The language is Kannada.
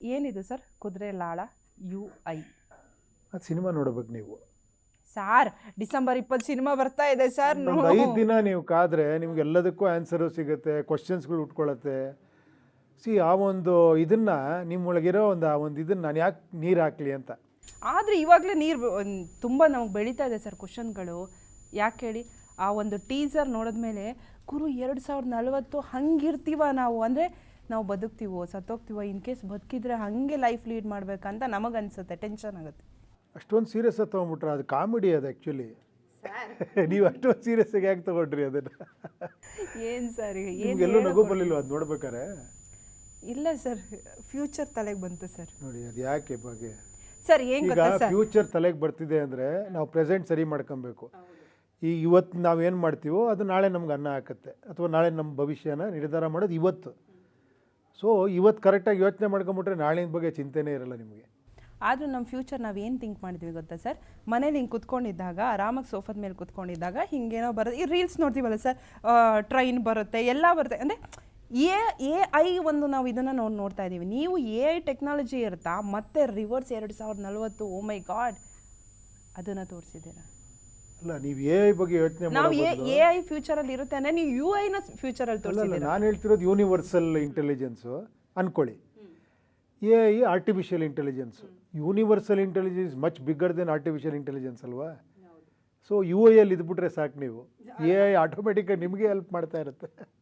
ಏನಿದು ಸರ್? ಕುದುರೆ ಲಾಳ ಯು ಐ ಅದು ಸಿನಿಮಾ ನೋಡ್ಬೇಕು ನೀವು. ಸಾರ್ ಡಿಸೆಂಬರ್ ಇಪ್ಪತ್ತು ಸಿನಿಮಾ ಬರ್ತಾ ಇದೆ ಸರ್ ಒಂದು ಐದು ದಿನ ನೀವು ಕಾದ್ರೆ ನಿಮ್ಗೆ ಎಲ್ಲದಕ್ಕೂ ಆನ್ಸರು ಸಿಗುತ್ತೆ ಕ್ವಶನ್ಸ್ಗಳು ಉಟ್ಕೊಳ್ಳುತ್ತೆ ಸಿ ಆ ಒಂದು ಇದನ್ನ ನಿಮ್ಮೊಳಗಿರೋ ಒಂದು ಆ ಒಂದು ಇದನ್ನ ನಾನು ಯಾಕೆ ನೀರು ಹಾಕ್ಲಿ ಅಂತ? ಆದರೆ ಇವಾಗಲೇ ನೀರು ತುಂಬ ನಮಗೆ ಬೆಳೀತಾ ಇದೆ ಸರ್ ಕ್ವಶನ್ಗಳು ಯಾಕೆ ಹೇಳಿ? ಆ ಒಂದು ಟೀಸರ್ ನೋಡಿದ್ಮೇಲೆ ಕುರು ಎರಡು ಸಾವಿರದ ನಲವತ್ತು ಹಂಗಿರ್ತೀವ ನಾವು? ಅಂದರೆ ನಾವು ಬದುಕ್ತೀವೋ ಸತ್ತೋಗ್ತೀವೋ ಇನ್ ಕೇಸ್ ಬದುಕಿದ್ರೆ ಹಾಗೆ ಲೈಫ್ ಲೀಡ್ ಮಾಡ್ಬೇಕಂತ ನಮಗನ್ಸುತ್ತೆ ಟೆನ್ಷನ್ ಆಗುತ್ತೆ. ಅಷ್ಟೊಂದು ಸೀರಿಯಸ್ ಆಗಿ ತೊಗೊಂಬಿಟ್ರೆ ಅದು ಕಾಮಿಡಿ ಅದು ಆ್ಯಕ್ಚುಲಿ ನೀವು ಅಷ್ಟೊಂದು ಸೀರಿಯಸ್ ಆಗಿ ಯಾಕೆ ತಗೊಂಡ್ರಿ ಅದನ್ನು? ಏನು ಸರ್ ಎಲ್ಲೂ ನಗು ಬರಲಿಲ್ಲ ಅದು ನೋಡ್ಬೇಕಾರೆ ಇಲ್ಲ ಸರ್ ಫ್ಯೂಚರ್ ತಲೆಗೆ ಬಂತು ಸರ್ ನೋಡಿ ಅದು ಯಾಕೆ ಬಗ್ಗೆ? ಸರ್ ಏನು ಈಗ ಗೊತ್ತಾ ಸರ್ ಫ್ಯೂಚರ್ ತಲೆಗೆ ಬರ್ತಿದೆ ಅಂದರೆ ನಾವು ಪ್ರೆಸೆಂಟ್ ಸರಿ ಮಾಡ್ಕೊಬೇಕು. ಈ ಇವತ್ತು ನಾವು ಏನು ಮಾಡ್ತೀವೋ ಅದು ನಾಳೆ ನಮ್ಗೆ ಅನ್ನ ಹಾಕುತ್ತೆ ಅಥವಾ ನಾಳೆ ನಮ್ಮ ಭವಿಷ್ಯನ ನಿರ್ಧಾರ ಮಾಡೋದು ಇವತ್ತು. ಸೊ ಇವತ್ತು ಕರೆಕ್ಟಾಗಿ ಯೋಚನೆ ಮಾಡ್ಕೊಂಬಿಟ್ರೆ ನಾಳಿನ ಬಗ್ಗೆ ಚಿಂತೆನೇ ಇರಲ್ಲ ನಿಮಗೆ. ಆದರೂ ನಮ್ಮ ಫ್ಯೂಚರ್ ನಾವು ಏನು ಥಿಂಕ್ ಮಾಡಿದ್ವಿ ಗೊತ್ತಾ ಸರ್ ಮನೇಲಿ ಹಿಂಗೆ ಕುತ್ಕೊಂಡಿದ್ದಾಗ, ಆರಾಮಾಗಿ ಸೋಫಾದ ಮೇಲೆ ಕುತ್ಕೊಂಡಿದ್ದಾಗ ಹಿಂಗೇನೋ ಬರುತ್ತೆ ಈ ರೀಲ್ಸ್ ನೋಡ್ತೀವಲ್ಲ ಸರ್ ಟ್ರೈನ್ ಬರುತ್ತೆ, ಎಲ್ಲ ಬರುತ್ತೆ. ಅಂದರೆ ಎ ಎ ಐ ಒಂದು ನಾವು ಇದನ್ನು ನೋಡಿ, ನೋಡ್ತಾ ಇದ್ದೀವಿ ನೀವು ಎ ಐ ಟೆಕ್ನಾಲಜಿ ಇರುತ್ತಾ? ಮತ್ತೆ ರಿವರ್ಸ್ ಎರಡು ಸಾವಿರದ ನಲವತ್ತು ಓ ಮೈ ಗಾಡ್ ಅದನ್ನು ತೋರಿಸಿದ್ದೀರಾ? ಅಲ್ಲ ನೀವು ಎ ಐ ಬಗ್ಗೆ ಯೋಚನೆ ನಾವು ಎ ಐ ಎ ಐ ಫ್ಯೂಚರಲ್ಲಿ ಇರುತ್ತೆ ಅಂದ್ರೆ ನೀವು ಯು ಐನ ಫ್ಯೂಚರಲ್ಲಿ ಅಲ್ಲ ತೋರಿಸಿದ್ದೀರಾ? ನಾನು ಹೇಳ್ತಿರೋದು ಯೂನಿವರ್ಸಲ್ ಇಂಟೆಲಿಜೆನ್ಸು ಅನ್ಕೊಳ್ಳಿ. A I artificial intelligence universal intelligence much bigger then artificial intelligence ಅಲ್ವಾ? ಸೊ ಯು ಐ ಅಲ್ಲಿ ಇದ್ಬಿಟ್ರೆ ಸಾಕು ನೀವು. ಎ ಐ ಆಟೋಮೆಟಿಕ್ಕಾಗಿ ನಿಮಗೆ ಹೆಲ್ಪ್ ಮಾಡ್ತಾ ಇರುತ್ತೆ.